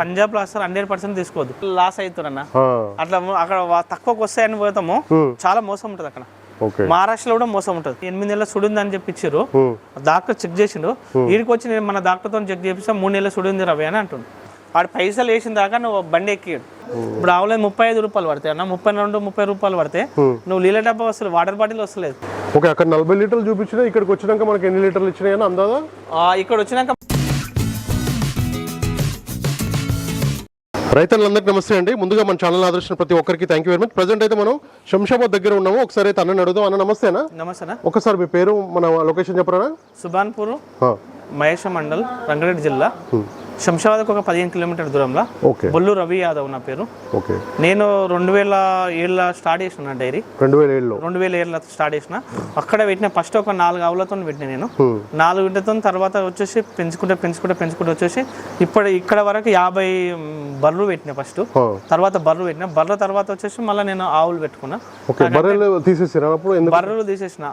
పంజాబ్లో అసలు hundred percent తీసుకోవద్దు. లాస్ అవుతున్నా అట్లా అక్కడ తక్కువకి వస్తాయని పోతాము. చాలా మోసం ఉంటుంది అక్కడ. ఓకే. మహారాష్ట్రలో కూడా మోసం ఉంటుంది. ఎనిమిది నెలల సుడింది అని చెప్పి ఇచ్చారు ఉమ్, డాక్టర్ చెక్ చేసిండు. వీడికి వచ్చి నేను మన డాక్టర్తో చెక్ చేపిస్తా మూడు నెలల సుడింది రవి అని అంటుండు. వాడు పైసలు వేసిన దాకా నువ్వు బండి ఎక్కిడు ఇప్పుడు ఆవులే ముప్పై ఐదు రూపాయలు పడతాయి అన్న. ముప్పై రెండు ముప్పై రూపాయలు పడితే నువ్వు నీళ్ళ డబ్బా వస్తలేదు వాటర్ బాటిల్ వస్తలేదు. ఓకే అక్కడ నలభై లీటర్లు చూపించినా ఇక్కడికి వచ్చినాక మనకి ఎన్ని లీటర్లు ఇచ్చినాయని అందాదా ఆ, ఇక్కడ వచ్చినాక రైతులందరికీ నమస్తే అండి. ముందుగా మన ఛానల్ ఆదర్శించిన ప్రతి ఒక్కరికి thank you very much present అయితే మనం శంషాబాద్ దగ్గర ఉన్నాము. ఒకసారి అయితే అన్నని అడుగుదాం. అన్న నమస్తేనా నమస్తే అన్న. ఒకసారి మీ పేరు మన లొకేషన్ చెప్పరా సుబాన్పూర్ మహేష మండల్ రంగారెడ్డి జిల్లా. శంషాబాద్కి ఒక పదిహేను కిలోమీటర్ దూరంలో. ఓకే. బొల్లు రవి యాదవ్ నా పేరు. ఓకే. నేను రెండు వేల ఏళ్ళ స్టార్ట్ చేసిన డైరీ. రెండు వేల ఏడులో రెండు వేల ఏళ్ళ స్టార్ట్ చేసిన. అక్కడ పెట్టిన ఫస్ట్ ఒక నాలుగు ఆవులతో పెట్టిన నేను. నాలుగు ఇంటితో తర్వాత వచ్చేసి పెంచుకుంటే పెంచుకుంటే పెంచుకుంటే వచ్చేసి ఇప్పుడు ఇక్కడ వరకు యాభై బర్రెలు పెట్టిన ఫస్ట్. తర్వాత బర్రెలు పెట్టిన. బర్రెల తర్వాత వచ్చేసి మళ్ళీ నేను ఆవులు పెట్టుకున్నా. బర్రెలు ఎందుకు? బర్రెలు తీసేసిన.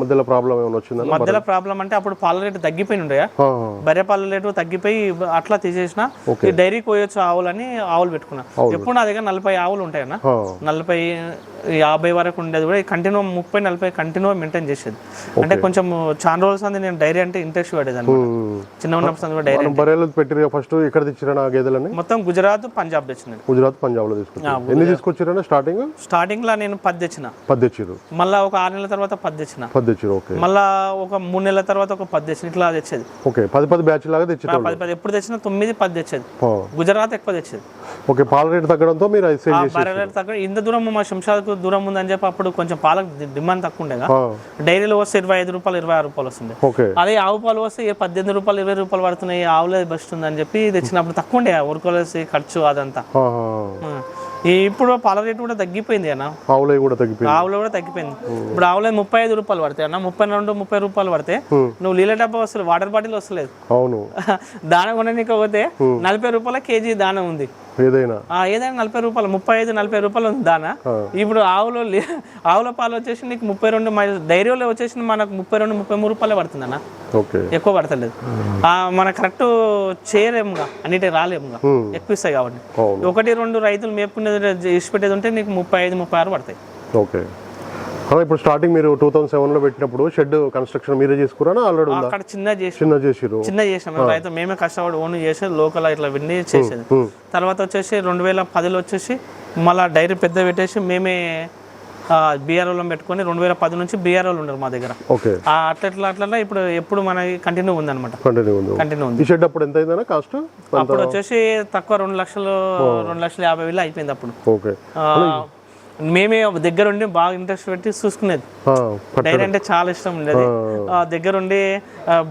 మధ్యలో ప్రాబ్లం మధ్యలో ప్రాబ్లం అంటే అప్పుడు పాల రేటు తగ్గిపోయి ఉండయా? బర్రె పాల రేటు తగ్గిపోయి అట్లా తీసేసిన ఈ డైరీ కోయొచ్చు ఆవులని ఆవులు పెట్టుకున్నా. ఎప్పుడు నా దగ్గర నలభై ఆవులు ఉంటాయన్న. నలభై యాభై వరకు ఉండేది కూడా కంటిన్యూ ముప్పై నలభై కంటిన్యూ మెయింటైన్ చేసేది. అంటే కొంచెం చాలా రోజులు అంది నేను డైరీ అంటే ఇంట్రెస్ట్ పడేదాన్ని చిన్న ఉన్నప్పుడు కూడా డైరీ ఫస్ట్ ఎక్కడ తెచ్చిరా నా గేదెలని మొత్తం గుజరాత్ పంజాబ్ తెచ్చినాను గుజరాత్ పంజాబ్లో తీసుకొచ్చారు ఎన్ని తీసుకొచ్చారా స్టార్టింగ్ స్టార్టింగ్లో నేను పది తెచ్చిన. పది తెచ్చిర్రు. మళ్ళా ఒక ఆరు నెలల తర్వాత పది తెచ్చిన. పది తెచ్చిర్రు ఓకే మళ్ళా ఒక మూడు నెలల తర్వాత ఒక పది తెచ్చిన. ఇట్లా తెచ్చేది. ఓకే పది పది బ్యాచ్ లాగా తెచ్చిర్రు పది పది. ఎప్పుడు తెచ్చినా తొమ్మిది పది తెచ్చేది. గుజరాత్ ఎక్కువ తెచ్చేది. ఓకే పాల రేటు తగ్గడంతో మీరు ఇంత దూరం మా శంషాద్కు దూరం ఉందని చెప్పి అప్పుడు కొంచెం పాలకు డిమాండ్ తక్కువ ఉండేగా. డైరీలో వస్తే ఇరవై ఐదు రూపాయలు ఇరవై ఆరు రూపాయలు వస్తుంది అదే ఆవు పాలు వస్తే ఏ పద్దెనిమిది రూపాయలు ఇరవై రూపాయలు పడుతున్నాయి ఆవులే బెస్ట్ ఉందని చెప్పి తెచ్చినప్పుడు తక్కువ ఉండే ఉరుకోలేసి ఖర్చు అదంతా. ఇప్పుడు పాల రేటు కూడా తగ్గిపోయింది అన్న. ఆవులవి కూడా తగ్గిపోయింది. ఆవులు కూడా తగ్గిపోయింది. ఇప్పుడు ఆవులే ముప్పై ఐదు రూపాయలు పడతాయి అన్న. ముప్పై రెండు ముప్పై రూపాయలు పడితే నువ్వు నీళ్ళ డబ్బా వస్తలేదు వాటర్ బాటిల్ వస్తలేదు. అవును. దాన పోతే నలభై రూపాయల కేజీ దాన ఉంది. ఏదైనా. ఏదైనా నలభై రూపాయలు ముప్పై ఐదు నలభై రూపాయలు ఉంది దానా? ఇప్పుడు ఆవులో ఆవుల పాలు వచ్చేసి నీకు ముప్పై రెండు డైరీలో వచ్చేసి మనకు ముప్పై రెండు ముప్పై మూడు రూపాయలే పడుతుంది అన్న. ఎక్కువ పడతలేదు. ఆ, మన కరెక్ట్ చేయలేముగా అన్నిటి రాలేముగా. ఎక్కువ ఇస్తాయి కాబట్టి. ఒకటి రెండు రైతులు మేపుకునేది ఇసి పెట్టేది ఉంటే నీకు ముప్పై ఐదు ముప్పై ఆరు పడతాయి. ఓకే. ఇప్పుడు స్టార్టింగ్ మీరు టూ థౌసండ్ సెవెన్లో పెట్టినప్పుడు షెడ్ కన్స్ట్రక్షన్ మీరే చేసుకురా ఆల్రెడీ అక్కడ చిన్న చేసి చిన్న చేసిర్రు. చిన్న చేసాం మేము రైతు మేమే కష్టపడి ఓన్ చేసి లోకల్ ఇట్లా విండి చేసేది. తర్వాత వచ్చేసి రెండు వేల పదిలో వచ్చేసి మళ్ళీ డైరీ పెద్ద పెట్టేసి మేమే బీఆర్ఓలో పెట్టుకొని రెండు వేల పది నుంచి బీఆర్ఓలు ఉన్నారు మా దగ్గర. అట్లా అట్లా అట్లా ఇప్పుడు ఎప్పుడు మనకి కంటిన్యూ ఉంది. కంటిన్యూ ఉంది. షెడ్ అప్పుడు ఎంత అయిందన్నా కాస్ట్ అప్పుడు వచ్చేసి తక్కువ రెండు లక్షలు రెండు లక్షల యాభై వేలు అయిపోయింది అప్పుడు. మేమే దగ్గర ఉండి బాగా ఇంట్రెస్ట్ పెట్టి చూసుకునేది. డైరీ అంటే చాలా ఇష్టం ఉండేది. దగ్గర ఉండి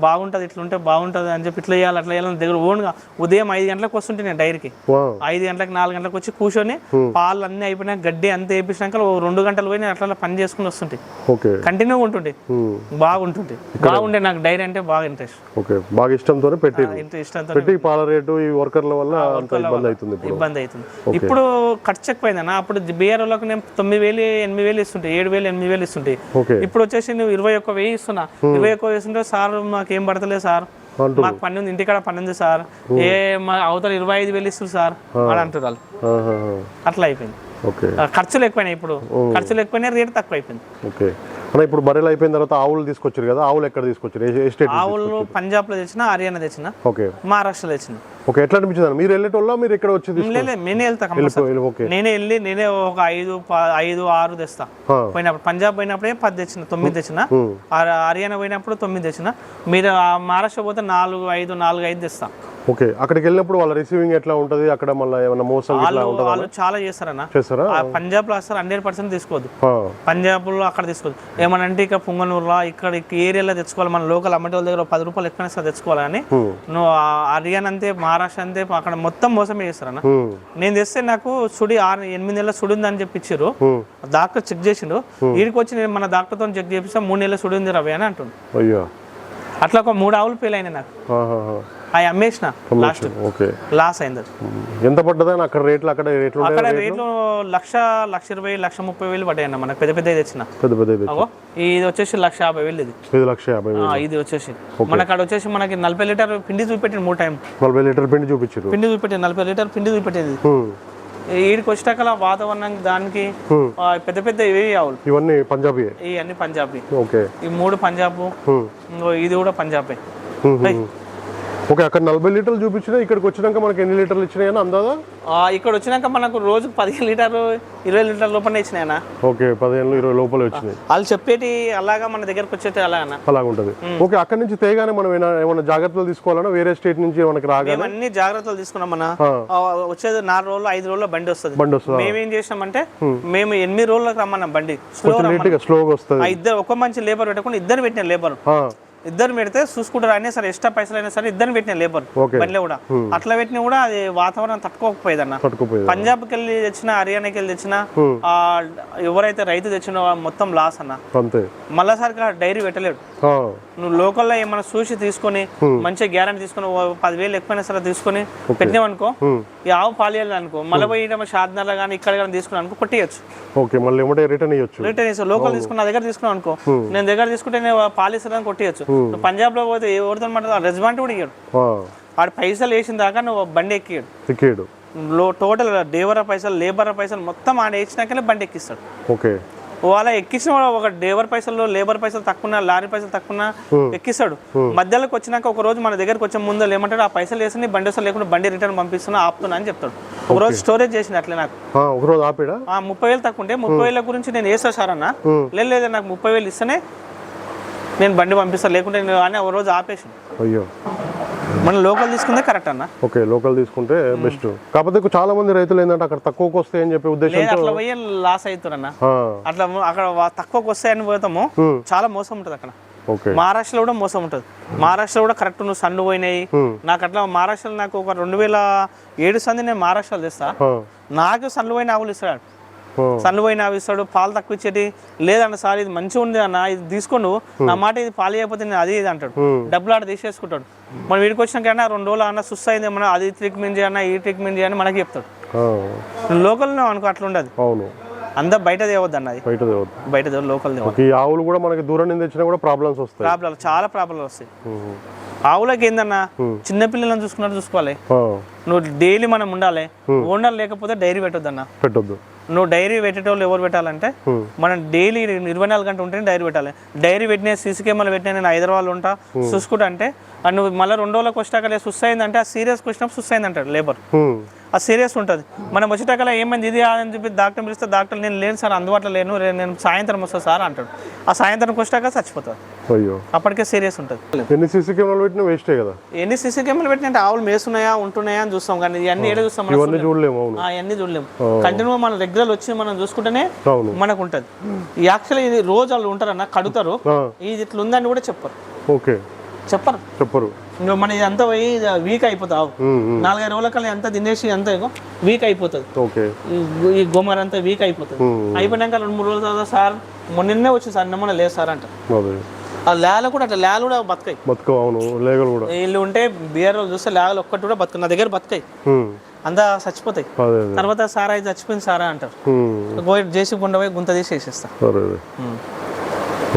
బాగుంటది ఇట్లా ఉంటే బాగుంటది అని చెప్పి ఇట్లా చేయాలి అట్లా చేయాలని దగ్గర ఓన్గా ఉదయం ఐదు గంటలకు వస్తుంటే నేను డైరీకి. ఐదు గంటలకు నాలుగు గంటలకు వచ్చి కూర్చొని పాలు అన్ని అయిపోయినా గడ్డి అంతా వేపించినాక ఓ రెండు గంటలు పోయి నేను అట్లా పని చేసుకుని వస్తుంటే. కంటిన్యూ ఉంటుండే. బాగుంటుండే. బాగుండే నాకు డైరీ అంటే బాగా ఇంట్రెస్ట్ ఓకే. బాగా ఇష్టంతో పెట్టి పాల రేటు ఈ వర్కర్ల వల్ల అంత ఇబ్బంది అవుతుంది ఇప్పుడు. ఇబ్బంది అవుతుంది. ఇప్పుడు ఖర్చు ఎక్కువైందన్న అప్పుడు బీఆర్ఓలకు నేను తొమ్మిది వేలు ఎనిమిది వేలు ఇస్తుంటే ఏడు వేలు ఎనిమిది వేలు ఇస్తుంటే. ఇప్పుడు వచ్చేసి నువ్వు ఇరవై ఒక్క వెయ్యి ఇస్తున్నా. ఇరవై ఒక్క వేస్తుంటే సార్ మాకేం పడతలేదు సార్. మాకు పని ఉంది ఇంటికాడ పని ఉంది సార్. ఏ మా అవతల ఇరవై ఐదు వేలు ఇస్తుంది సార్. అని అంటారు వాళ్ళు. ఆహాహా. అట్లా అయిపోయింది. ఖర్చులు ఎక్కువైనాయి ఇప్పుడు. ఖర్చులు ఎక్కువైనాయి రేటు తక్కువ అయిపోయింది ఓకే. అన్న ఇప్పుడు బర్రెలు అయిపోయిన తర్వాత ఆవులు తీసుకొచ్చారు కదా ఆవులు ఎక్కడ తీసుకొచ్చారు? ఆవులు పంజాబ్లో తెచ్చిన హర్యానా తెచ్చిన ఓకే. మహారాష్ట్రలో తెచ్చిన. ఓకే. ఎట్లా అనిపించింది? మీరు వెళ్ళేటోళ్ళ? మీరు ఇక్కడ వచ్చి నేనే వెళ్తా నేనే వెళ్ళి నేనే ఒక ఐదు ఐదు ఆరు తెస్తా. పోయినప్పుడు పంజాబ్ పోయినప్పుడే పది తెచ్చిన తొమ్మిది తెచ్చిన. హర్యానా పోయినప్పుడు తొమ్మిది తెచ్చిన. మీరు మహారాష్ట్ర పోతే నాలుగు ఐదు నాలుగు ఐదు తెస్తా. ఓకే. అక్కడికి వెళ్ళినప్పుడు వాళ్ళ రిసీవింగ్ ఎట్లా ఉంటది? అక్కడ మళ్ళీ ఏమైనా మోసం వాళ్ళు ఉంటుందా? వాళ్ళు చాలా చేస్తారన్న. చేస్తారా? పంజాబ్లో అసలు హండ్రెడ్ పర్సెంట్ తీసుకోవద్దు. పంజాబ్లో అక్కడ తీసుకోవద్దు. ఏమనంటే ఇక పుంగనూరులో ఇక్కడ ఏరియాలో తెచ్చుకోవాలి. మన లోకల్ అమ్మటి వాళ్ళ దగ్గర పది రూపాయలు ఎక్కువ ఇస్తా తెచ్చుకోవాలని నువ్వు హర్యానా అంతే మహారాష్ట్ర అంతే అక్కడ మొత్తం మోసమే చేస్తారన్న. నేను తెస్తే నాకు సుడి ఆరు ఎనిమిది నెలల సుడి ఉందని చెప్పి ఇచ్చారు ఉమ్, డాక్టర్ చెక్ చేసిండు. వీడికి వచ్చి నేను మన డాక్టర్తో చెక్ చేపిస్తా మూడు నెలల సుడి ఉంది రవి అని అంటుండు. అట్లా ఒక మూడు ఆవులు ఫెయిల్ అయినాయి నాకు. అవి అమ్మేసిన లాస్ట్. ఓకే. లాస్ అయింది. ఎంత పడ్డదని అక్కడ రేట్లు అక్కడ రేట్లు అక్కడ రేట్లు? లక్ష లక్ష ఇరవై లక్ష ముప్పై వేలు పడ్డాయి అన్న మనకు. పెద్ద పెద్ద తెచ్చిన. పెద్ద పెద్ద ఇది ఇది వచ్చేసి లక్ష యాభై వేలు ఇది. ఐదు లక్ష యాభై వేలు. ఇది వచ్చేసి. మనకు అక్కడ వచ్చేసి మనకి నలభై లీటర్ పిండి చూపెట్టింది మూడు టైం. నలభై లీటర్ పిండి చూపించారు పిండి చూపెట్టింది నలభై లీటర్ పిండి చూపెట్టేది. ఈడికి వచ్చాక వాతావరణం దానికి పెద్ద పెద్ద ఇవి ఆవులు ఇవన్నీ పంజాబీ ఇవన్నీ పంజాబీ. ఓకే. ఈ మూడు పంజాబ్ ఇది కూడా పంజాబే. ఓకే అక్కడ నలభై లీటర్లు చూపించినా ఇక్కడికి వచ్చినాక మనకి ఎన్ని లీటర్లు ఇచ్చినాయని అందాదా ఇక్కడ వచ్చినాక మనకు రోజు పదిహేను లీటర్లు ఇరవై లీటర్ లోపల ఇచ్చినాయన ఓకే పదిహేను ఇరవై లోపల వచ్చినాయి. వాళ్ళు చెప్పేటి అలాగా మన దగ్గరకు వచ్చేటి అలాగనా అలాగ ఉంటుంది. ఓకే అక్కడ నుంచి తేగానే మనం ఏమైనా జాగ్రత్తలు తీసుకోవాలన్నా వేరే స్టేట్ నుంచి మనకి మేము అన్ని జాగ్రత్తలు తీసుకున్నాం మన వచ్చేది నాలుగు రోజులు ఐదు రోజుల్లో బండి వస్తుంది. బండి వస్తుందా? మేము ఏం చేసినామంటే మేము. ఎనిమిది రోజులకు రమ్మన్నాం బండి. స్లో స్లోగా వస్తుంది. ఇద్దరు ఒక మంచి లేబర్ పెట్టకుండా ఇద్దరు పెట్టిన లేబర్ ఇద్దరు పెడితే చూసుకుంటారు అయినా సరే ఎక్స్ట్రా పైసలు అయినా సరే ఇద్దరు పెట్టిన లేబర్ బండిలో కూడా. అట్లా పెట్టినా కూడా అది వాతావరణం తట్టుకోకపోయేదన్న. పంజాబ్కి వెళ్ళి తెచ్చిన హర్యానాకి వెళ్ళి తెచ్చిన. ఆ, ఎవరైతే రైతు తెచ్చినో మొత్తం లాస్ అన్న. మళ్ళాసారిగా డైరీ పెట్టలేడు. నువ్వు లోకల్లో ఏమైనా చూసి తీసుకొని మంచిగా గ్యారంటీ తీసుకొని పదివేలు ఎక్కువైనా సరే తీసుకొని పెట్టినావనుకో హ్మ్. ఈ ఆవు పాలియాలి అనుకో మళ్ళీ పోయి షాద్నర్లో కానీ ఇక్కడ కానీ తీసుకున్నాను అనుకో కొట్టేయచ్చు. ఓకే మళ్ళీ ఏమంటే రిటర్న్ ఇవ్వచ్చు రిటర్న్ లోకల్ తీసుకుని నా దగ్గర తీసుకున్నావు అనుకో నేను దగ్గర తీసుకుంటే నేను పాలిస్తాను కొట్టేయచ్చు. నువ్వు పంజాబ్లో పోతే ఎవరితో మాట రెస్పాండ్ కూడా ఇయ్యాడు. వాడు పైసలు వేసిన దాకా నువ్వు బండి ఎక్కియాడు లో టోటల్ డేవర్ పైసలు లేబర్ పైసలు మొత్తం ఆడ వేసినాకనే బండి ఎక్కిస్తాడు. ఓకే. వాళ్ళ ఎక్కించిన వాడు ఒక డేవర్ పైసలు లేబర్ పైసలు తక్కువ లారీ పైసలు తక్కువ ఎక్కిస్తాడు. మధ్యలోకి వచ్చినాక ఒక రోజు మన దగ్గరకు వచ్చే ముందు ఏమంటాడు ఆ పైసలు వేసి బండి వస్తా లేకుండా బండి రిటర్న్ పంపిస్తున్నా ఆపుతున్నా అని చెప్తాడు. ఒక రోజు స్టోరేజ్ చేసింది అట్లే నాకు. ఆపిడా? ఆ ముప్పై వేలు తక్కువ ఉంటే ముప్పై వేల గురించి నేను వేస్తా సార్ అన్న. లేదు లేదు నాకు ముప్పై వేలు ఇస్తేనే నేను బండి పంపిస్తాను లేకుంటే నేను అని ఒక రోజు ఆపేసి అయ్యో. మనం లోకల్ తీసుకుందే కరెక్ట్ అన్న. ఓకే లోకల్ తీసుకుంటే బెస్ట్. కాకపోతే చాలా మంది రైతులు ఏంటంటే అక్కడ తక్కువకి వస్తాయని చెప్పి లేదు ఉద్దేశంతో అట్లా పోయి లాస్ అవుతారన్న. అట్లా అక్కడ తక్కువకి వస్తాయని పోతాము. చాలా మోసం ఉంటుంది అక్కడ. మహారాష్ట్రలో కూడా మోసం ఉంటుంది. మహారాష్ట్రలో కూడా కరెక్ట్ నువ్వు సండు పోయినాయి. నాకు అట్లా మహారాష్ట్రలో నాకు ఒక రెండు వేల ఏడు సంది నేను మహారాష్ట్రలో తెస్తా. నాకు సండ్లు పోయిన ఆవులు ఇస్తాడు. సన్ను పోయిన ఇస్తాడు పాలు తక్కువ ఇచ్చేటి లేదన్న సార్ ఇది మంచిగా ఉంది అన్న ఇది తీసుకోండు నా మాట ఇది పాలు చేయకపోతే నేను అది ఇది అంటాడు. డబ్బులు ఆడ తీసేసుకుంటాడు. మనం వీడికి వచ్చినాక అన్న రెండు రోజులు అన్న సుస్ అయింది మన అది ట్రీట్మెంట్ చేయన్న ఈ ట్రీట్మెంట్ చేయని మనకి చెప్తాడు. ఆ, లోకల్లో అనుకో అట్లా ఉండదు. అవును. అంతా బయట తేవద్దు అన్న అది. బయట తేవద్దు. బయట లోకల్ ఈ ఆవులు కూడా మనకి దూరం నుంచి తెచ్చినా కూడా ప్రాబ్లమ్స్ వస్తాయి. ప్రాబ్లం చాలా ప్రాబ్లం వస్తాయి. ఆవులకి ఏందన్నా చిన్నపిల్లలను చూసుకున్నట్టు చూసుకోవాలి. నువ్వు డైలీ మనం ఉండాలి. ఓనర్ లేకపోతే డైరీ పెట్టొద్దన్న. పెట్టొద్దు. నువ్వు డైరీ పెట్టేటోళ్ళు ఎవరు పెట్టాలంటే. మనం డైలీ ఇరవై నాలుగు గంటలు ఉంటేనే డైరీ పెట్టాలి. డైరీ పెట్టిన సీసీ కెమెరాలు పెట్టినా నేను హైదరాబాద్లో ఉంటా చూసుకుంటా అంటే నువ్వు మళ్ళీ రెండు రోజులకు వచ్చాక లేదు సుస్ అయిందంటే ఆ సీరియస్కి వచ్చినప్పుడు సుస్ అయింది అంటాడు లేబర్. ఆ సీరియస్ ఉంటుంది. మనం వచ్చేటాకలా ఏమైంది? ఇది అని చెప్పి డాక్టర్ పిలిస్తే డాక్టర్ నేను లేను సార్ అందుబాటులో లేను నేను సాయంత్రం వస్తా సార్ అంటాడు. ఆ సాయంత్రం వచ్చాక చచ్చిపోతుంది అయ్యో. అప్పటికే సీరియస్ ఉంటుంది. ఎన్ని సీసీ కెమెరాలు పెట్టినా వేస్టే కదా. ఎన్ని సీసీ కెమెరాలు పెట్టినంటే ఆవులు మేస్తున్నాయా ఉంటున్నాయా అని చూస్తాం కానీ ఇవన్నీ ఏడ చూస్తాం ఇవన్నీ చూడలేము అవును అవన్నీ చూడలేము. కంటిన్యూ మన రెగ్యులర్ వచ్చి మనం చూసుకుంటేనే మనకు ఉంటుంది యాక్చువల్లీ ఇది రోజు వాళ్ళు ఉంటారన్న కడుతారు ఇది ఇట్లా ఉందని కూడా చెప్పరు. ఓకే. చెప్పరు. చెప్పరు. నువ్వు మన ఇది అంతా పోయి వీక్ అయిపోతావు నాలుగైదు రోజుల కల్లా ఎంత తినేసి అంత వీక్ అయిపోతుంది. ఓకే. ఈ గోమర్ అంతా వీక్ అయిపోతుంది. అయిపోయినాక రెండు మూడు రోజుల తర్వాత సార్ మొన్ననే వచ్చింది సార్ నిన్న లేదు సార్ అంట. ఆ లేల కూడా అట్లా లేలు కూడా బతకాయి. బతుక అవును. లేగలు కూడా. వీళ్ళు ఉంటే బియర్ చూస్తే లేగలు ఒక్కటి కూడా బతుకు నా దగ్గర బతకాయి. అంతా చచ్చిపోతాయి. తర్వాత సారా ఇది చచ్చిపోయింది సారా అంటారు. పోయి జేసీ గుండ పోయి గుంత తీసి వేసేస్తా.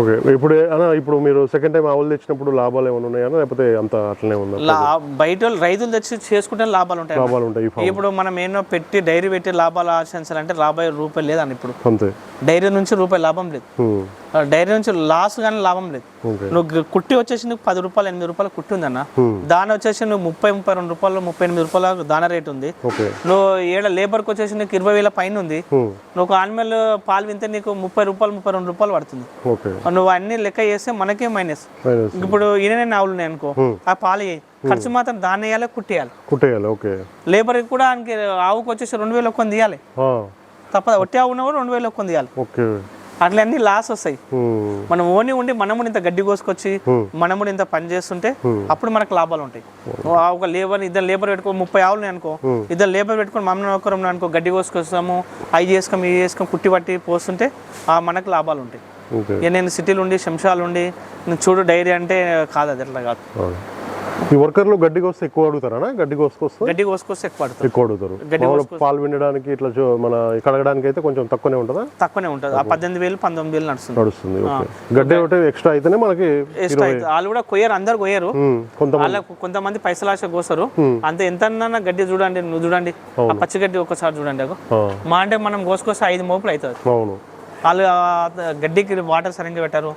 ఓకే. ఇప్పుడు అన్న ఇప్పుడు మీరు సెకండ్ టైం ఆవులు తెచ్చినప్పుడు లాభాలు ఏమైనా ఉన్నాయా లేకపోతే అంత అట్లనే ఉందా? లా బయట రైతులు తెచ్చి చేసుకుంటే లాభాలు ఉంటాయి లాభాలు ఉంటాయి ఇప్పుడు మనం ఏమో పెట్టి డైరీ పెట్టి లాభాలు ఆశించాలంటే రాబోయే రూపాయలు లేదని ఇప్పుడు. అంతే. డైరీ నుంచి రూపాయి లాభం లేదు. డైరీ నుంచి లాస్ కానీ లాభం లేదు. నువ్వు కుట్టి వచ్చేసి నువ్వు పది రూపాయలు ఎనిమిది రూపాయలు కుట్టి ఉందన్న. దాని వచ్చేసి నువ్వు ముప్పై ముప్పై రెండు రూపాయలు ముప్పై ఎనిమిది రూపాయల దాన రేట్ ఉంది. నువ్వు ఏడ లేబర్కి వచ్చేసి నీకు ఇరవై వేల పైన ఉంది. నువ్వు ఆనిమల్ పాలు వింటే నీకు ముప్పై రూపాయలు ముప్పై రెండు రూపాయలు పడుతుంది. నువ్వు అన్ని లెక్క చేస్తే మనకే మైనస్. ఇప్పుడు ఈయన ఆవులు ఉన్నాయి అనుకో ఆ పాలు. ఖర్చు మాత్రం దాన్ని వేయాలి కుట్టేయాలి. కుట్టేయాలి ఓకే. లేబర్కి కూడా ఆయనకి ఆవుకు వచ్చేసి రెండు వేలు ఒక్కొని తీయాలి తప్పదు. ఒట్టి ఆవు ఉన్నా కూడా రెండు వేలు ఒక్కొని తీయాలి ఓకే. అట్లా అన్ని లాస్ వస్తాయి. మనం ఓని ఉండి మనము ఇంత గడ్డి కోసుకొచ్చి. మనము ఇంత పని చేస్తుంటే అప్పుడు మనకు లాభాలు ఉంటాయి. ఆ ఒక లేబర్ ఇద్దరు లేబర్ పెట్టుకో ముప్పై ఆవులు అనుకో ఇద్దరు లేబర్ పెట్టుకొని మమ్మల్ని ఒకరు అనుకో గడ్డి కోసుకొస్తాము అవి చేసుకోం ఇవి చేసుకోం కుట్టి పట్టి పోస్తుంటే ఆ మనకు లాభాలు ఉంటాయి. నేను సిటీలు ఉండి శంషాలు ఉండి చూడు డైరీ అంటే కాదు అది అట్లా కాదు. ఈ వర్కర్లు గడ్డి కోస్తే ఎక్కువ అడుగుతారా గడ్డి కోసుకొస్తే గడ్డి కోసుకొస్తే ఎక్కువ పడుతుంది ఎక్కువ అడుగుతారు. గడ్డి పాలు పిండడానికి ఇట్లా మన కడగడానికి అయితే కొంచెం తక్కువనే ఉంటుందా? తక్కువనే ఉంటుంది. ఆ పద్దెనిమిది వేలు పంతొమ్మిది వేలు నడుస్తుంది. నడుస్తుంది గడ్డి ఒకటి ఎక్స్ట్రా అయితేనే మనకి వాళ్ళు కూడా కొయ్యరు అందరు కొయ్యరు. కొంతమంది. వాళ్ళకు కొంతమంది పైసలు ఆశ కోసరు. అంత ఎంత గడ్డి చూడండి నువ్వు చూడండి. ఆ పచ్చి గడ్డి ఒకసారి చూడండి మా అంటే మనం కోసుకొస్తే ఐదు మోపులు అవుతుంది అవును. వాళ్ళు గడ్డికి వాటర్ సరిగ్గా పెట్టారు.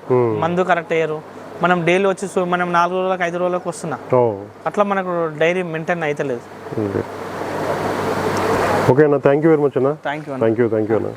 మందు కరెక్ట్ అయ్యారు. మనం డైలీ వచ్చి మనం నాలుగు రోజులకు ఐదు రోజులకు వస్తున్నా. అట్లా మనకు డైరీ మెయింటైన్ అయితే లేదు ఓకే. ఓకే అన్న థ్యాంక్ యూ వెరీ మచ్ అన్న. Thank you thank you thank you అన్న.